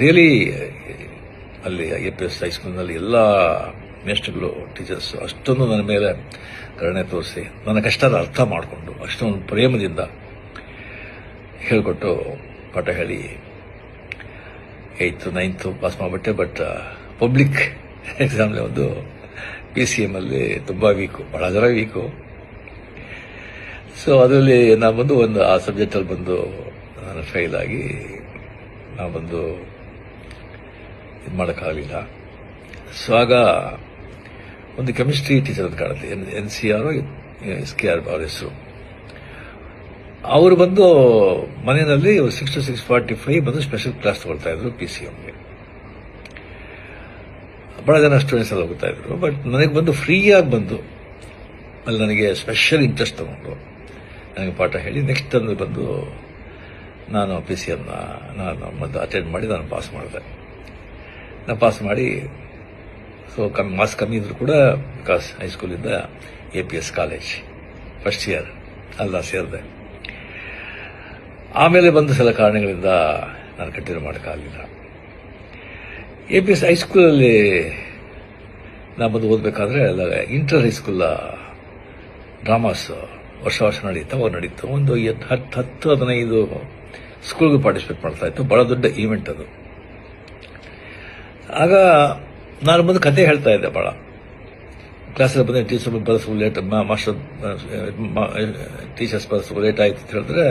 Really ಅಲ್ಲಿ I P S ಹೈಸ್ಕೂಲ್ನಲ್ಲಿ ಎಲ್ಲ ಮೇಸ್ಟ್ಗಳು teachers ಅಷ್ಟೊಂದು ನನ್ನ ಮೇಲೆ ಕರುಣೆ ತೋರಿಸಿ, ನನ್ನ ಕಷ್ಟದ ಅರ್ಥ ಮಾಡಿಕೊಂಡು ಅಷ್ಟೊಂದು ಪ್ರೇಮದಿಂದ ಹೇಳಿಕೊಟ್ಟು ಪಾಠ ಹೇಳಿ ಏಯ್ತು ನೈನ್ತು ಪಾಸ್ ಮಾಡಿಬಿಟ್ಟೆ ಬಟ್ ಪಬ್ಲಿಕ್ ಎಕ್ಸಾಮ್ಲಿ ಒಂದು ಪಿ ಸಿ ಎಮ್ಮಲ್ಲಿ ತುಂಬ ವೀಕು ಭಾಳ ಜನ ವೀಕು ಸೊ ಅದರಲ್ಲಿ ನಾನು ಬಂದು ಒಂದು ಆ ಸಬ್ಜೆಕ್ಟಲ್ಲಿ ಬಂದು ನಾನು ಫೇಲ್ ಆಗಿ, ನಾನು ಬಂದು ಇದು ಮಾಡೋಕ್ಕಾಗಲಿಲ್ಲ. ಸೊ ಆಗ ಒಂದು ಕೆಮಿಸ್ಟ್ರಿ ಟೀಚರ್ ಅಂತ ಕಾಣುತ್ತೆ. N N C R S K R ಅವ್ರ ಹೆಸರು. ಅವರು ಬಂದು ಮನೆಯಲ್ಲಿ six to six forty five ಬಂದು ಸ್ಪೆಷಲ್ ಕ್ಲಾಸ್ ತಗೊಳ್ತಾ ಇದ್ರು ಪಿ ಸಿ ಎಮ್ಗೆ ಬಹಳ ಜನ ಸ್ಟೂಡೆಂಟ್ಸ್ ಎಲ್ಲ ಹೋಗ್ತಾ ಇದ್ರು. ಬಟ್ ನನಗೆ ಬಂದು ಫ್ರೀಯಾಗಿ ಬಂದು ಅಲ್ಲಿ ನನಗೆ ಸ್ಪೆಷಲ್ ಇಂಟ್ರೆಸ್ಟ್ ತಗೊಂಡು ನನಗೆ ಪಾಠ ಹೇಳಿ ನೆಕ್ಸ್ಟ್ ಅಂದ್ರೆ ಬಂದು ನಾನು ಪಿ ಸಿ ಎಮ್ನ ನಾನು ಅಟೆಂಡ್ ಮಾಡಿ ನಾನು ಪಾಸ್ ಮಾಡಿದೆ. ಪಾಸ್ ಮಾಡಿ ಸೊ ಕಮ್ಮಿ, ಮಾರ್ಕ್ಸ್ ಕಮ್ಮಿ ಇದ್ರು ಕೂಡ because ಹೈಸ್ಕೂಲಿಂದ A P S college first year ಅಲ್ಲ ಸೇರಿದೆ. ಆಮೇಲೆ ಬಂದ ಸಲ ಕಾರಣಗಳಿಂದ ನಾನು ಕಂಟಿನ್ಯೂ ಮಾಡೋಕ್ಕಾಗಲಿಲ್ಲ ಎ ಪಿ ಎಸ್ ಹೈಸ್ಕೂಲಲ್ಲಿ ನಾನು ಬಂದು ಓದಬೇಕಾದ್ರೆ ಎಲ್ಲ ಇಂಟರ್ ಹೈಸ್ಕೂಲ ಡ್ರಾಮಾಸ್ ವರ್ಷ ವರ್ಷ ನಡೀತಾ ಅವಾಗ ನಡೀತು, ಒಂದು ಹತ್ತು ಹತ್ತು, ಹದಿನೈದು ಸ್ಕೂಲ್ಗೆ ಪಾರ್ಟಿಸಿಪೇಟ್ ಮಾಡ್ತಾ ಇತ್ತು. ಬಹಳ ದೊಡ್ಡ ಈವೆಂಟ್ ಅದು. ಆಗ ನಾನು ಬಂದು ಕತೆ ಹೇಳ್ತಾ ಇದ್ದೆ ಭಾಳ ಕ್ಲಾಸಲ್ಲಿ ಬಂದರೆ ಟೀಚರ್ ಬರೆಸು ಲೇಟ್ ಮಾಸ್ಟರ್ ಟೀಚರ್ಸ್ ಬರೆಸು ಲೇಟ್ ಆಯ್ತು ಅಂತ ಹೇಳಿದ್ರೆ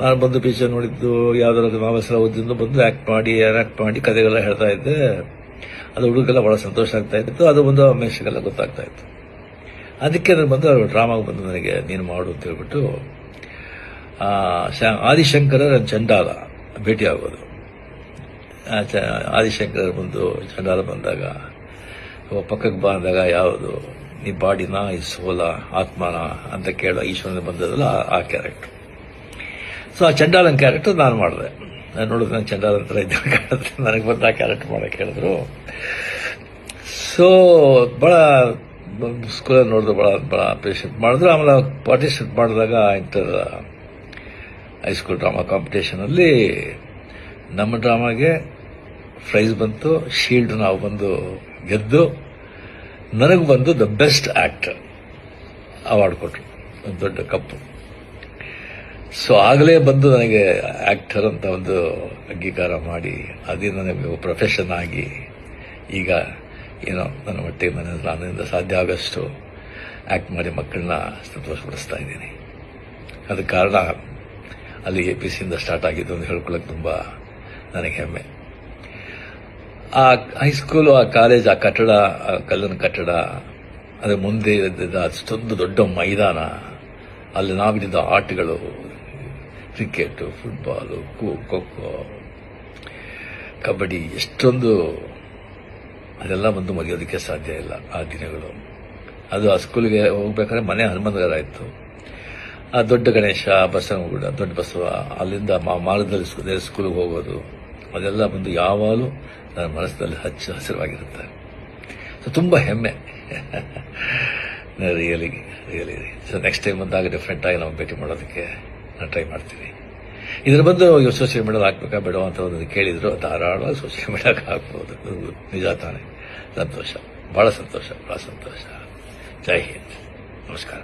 ನಾನು ಬಂದು ಪಿಕ್ಚರ್ ನೋಡಿದ್ದು, ಯಾವ್ದಾದ್ರು ನಾವೆಲ್ಲ ಓದಿದ್ದು ಬಂದು ಆ್ಯಕ್ಟ್ ಮಾಡಿ ಆ್ಯಕ್ಟ್ ಮಾಡಿ ಕತೆಗೆಲ್ಲ ಹೇಳ್ತಾ ಇದ್ದೆ. ಅದು ಹುಡುಗೆಲ್ಲ ಭಾಳ ಸಂತೋಷ ಆಗ್ತಾ ಇತ್ತು ಅದು ಒಂದು ಮೆಸ್ಸಿಗೆಲ್ಲ ಗೊತ್ತಾಗ್ತಾ ಇತ್ತು. ಅದಕ್ಕೆ ನನಗೆ ಬಂದು ಡ್ರಾಮಾಗೆ ಬಂದು ನನಗೆ ನೀನು ಮಾಡು ಅಂತ ಹೇಳ್ಬಿಟ್ಟು ಆದಿಶಂಕರ ಚಂಡಾಲ ಭೇಟಿ ಆಗೋದು ಚ- ಆದಿಶಂಕರ ಬಂದು ಚಂಡಾಲ ಬಂದಾಗ ಪಕ್ಕಕ್ಕೆ ಬಂದಾಗ ಯಾವುದು? ನೀ ಬಾಡಿನ ಈ ಸೋಲ, ಆತ್ಮನ ಅಂತ ಕೇಳೋ ಈಶ್ವರನ ಬಂದದಲ್ಲ ಆ- ಕ್ಯಾರೆಕ್ಟರ್ ಸೊ ಆ ಚಂಡಾಲನ್ ಕ್ಯಾರೆಕ್ಟರ್ ನಾನು ಮಾಡಿದೆ. ನಾನು ನೋಡಿದ್ರೆ ನಾನು ಚಂಡಾಲನ್ ಹತ್ರ ಇದ್ದ ನನಗೆ ಬಂದು ಆ ಕ್ಯಾರೆಕ್ಟರ್ ಮಾಡಕ್ಕೆ ಹೇಳಿದ್ರು. ಸೊ ಭಾಳ ಸ್ಕೂಲಲ್ಲಿ ನೋಡಿದ್ರು ಭಾಳ ಭಾಳ ಅಪ್ರಿಷಿಯೇಟ್ ಮಾಡಿದ್ರು. ಆಮೇಲೆ ಪಾರ್ಟಿಸಿಪೇಟ್ ಮಾಡಿದಾಗ ಇಂಟರ್ ಹೈಸ್ಕೂಲ್ ಡ್ರಾಮಾ ಕಾಂಪಿಟೇಷನಲ್ಲಿ ನಮ್ಮ ಡ್ರಾಮಾಗೆ ಪ್ರೈಸ್ ಬಂತು ಶೀಲ್ಡ್ ನಾವು ಬಂದು ಗೆದ್ದು, ನನಗೆ ಬಂದು ದ ಬೆಸ್ಟ್ ಆಕ್ಟರ್ ಅವಾರ್ಡ್ ಕೊಟ್ಟರು ಒಂದು ದೊಡ್ಡ ಕಪ್ಪು. ಸೊ ಆಗಲೇ ಬಂದು ನನಗೆ ಆ್ಯಕ್ಟರ್ ಅಂತ ಒಂದು ಅಂಗೀಕಾರ ಮಾಡಿ, ಅದೇ ನನಗೆ ಪ್ರೊಫೆಷನ್ ಆಗಿ, ಈಗ ಏನೋ ನನ್ನ ಮಟ್ಟಿಗೆ ನನ್ನ ನನ್ನಿಂದ ಸಾಧ್ಯ ಆಗಷ್ಟು ಆ್ಯಕ್ಟ್ ಮಾಡಿ ಮಕ್ಕಳನ್ನ ಸಂತೋಷಪಡಿಸ್ತಾ ಇದ್ದೀನಿ. ಅದಕ್ಕೆ ಕಾರಣ, ಅಲ್ಲಿ ಎ ಪಿ ಸಿಯಿಂದ ಸ್ಟಾರ್ಟ್ ಆಗಿದ್ದು ಅಂತ ಹೇಳ್ಕೊಳ್ಳೋಕೆ ತುಂಬ ನನಗೆ ಹೆಮ್ಮೆ. ಆ ಹೈಸ್ಕೂಲು ಆ ಕಾಲೇಜ್ ಆ ಕಟ್ಟಡ, ಆ ಕಲ್ಲಿನ ಕಟ್ಟಡ, ಅದರ ಮುಂದೆ ಇದ್ದ ಅಷ್ಟೊಂದು ದೊಡ್ಡ ಮೈದಾನ. ಅಲ್ಲಿ ನಾವಿದ್ದ ಆಟಗಳು ಕ್ರಿಕೆಟು ಫುಟ್ಬಾಲು ಖೋ ಖೋ ಕಬಡ್ಡಿ, ಎಷ್ಟೊಂದು ಅದೆಲ್ಲ ಬಂದು ಮರೆಯೋದಕ್ಕೆ ಸಾಧ್ಯ ಇಲ್ಲ ಆ ದಿನಗಳು. ಅದು ಆ ಸ್ಕೂಲಿಗೆ ಹೋಗ್ಬೇಕಾದ್ರೆ ಮನೆ ಹನುಮಂತಗರ ಇತ್ತು. ಆ ದೊಡ್ಡ ಗಣೇಶ ಬಸವನಗುಡ ದೊಡ್ಡ ಬಸವ, ಅಲ್ಲಿಂದ ಮಾರ್ಗದಲ್ಲಿ ಸ್ಕೂ- ಸ್ಕೂಲಿಗೆ ಹೋಗೋದು. ಅದೆಲ್ಲ ಬಂದು ಯಾವಾಗಲೂ ನನ್ನ ಮನಸ್ಸಿನಲ್ಲಿ ಹಚ್ಚ ಹಸಿರವಾಗಿರುತ್ತೆ ಸೊ ತುಂಬ ಹೆಮ್ಮೆ. Really really so next time ಬಂದಾಗ ಡಿಫ್ರೆಂಟ್ ಆಗಿ ನಾವು ಭೇಟಿ ಮಾಡೋದಕ್ಕೆ ನಾನು ಟ್ರೈ ಮಾಡ್ತೀನಿ. ಇದ್ರ ಬಂದು ಸೋಷಿಯಲ್ ಮೀಡಿಯಾದ ಹಾಕ್ಬೇಕಾ ಬೇಡ ಅಂತ ಒಂದು ಕೇಳಿದ್ರು, ಧಾರಾಳವಾಗಿ ಸೋಷಿಯಲ್ ಮೀಡಿಯಾಗೆ ಹಾಕ್ಬೋದು. ನಿಜ ತಾನೇ. ಸಂತೋಷ. ಭಾಳ ಸಂತೋಷ. ಭಾಳ ಸಂತೋಷ. ಜೈ ಹಿಂದ್. ನಮಸ್ಕಾರ.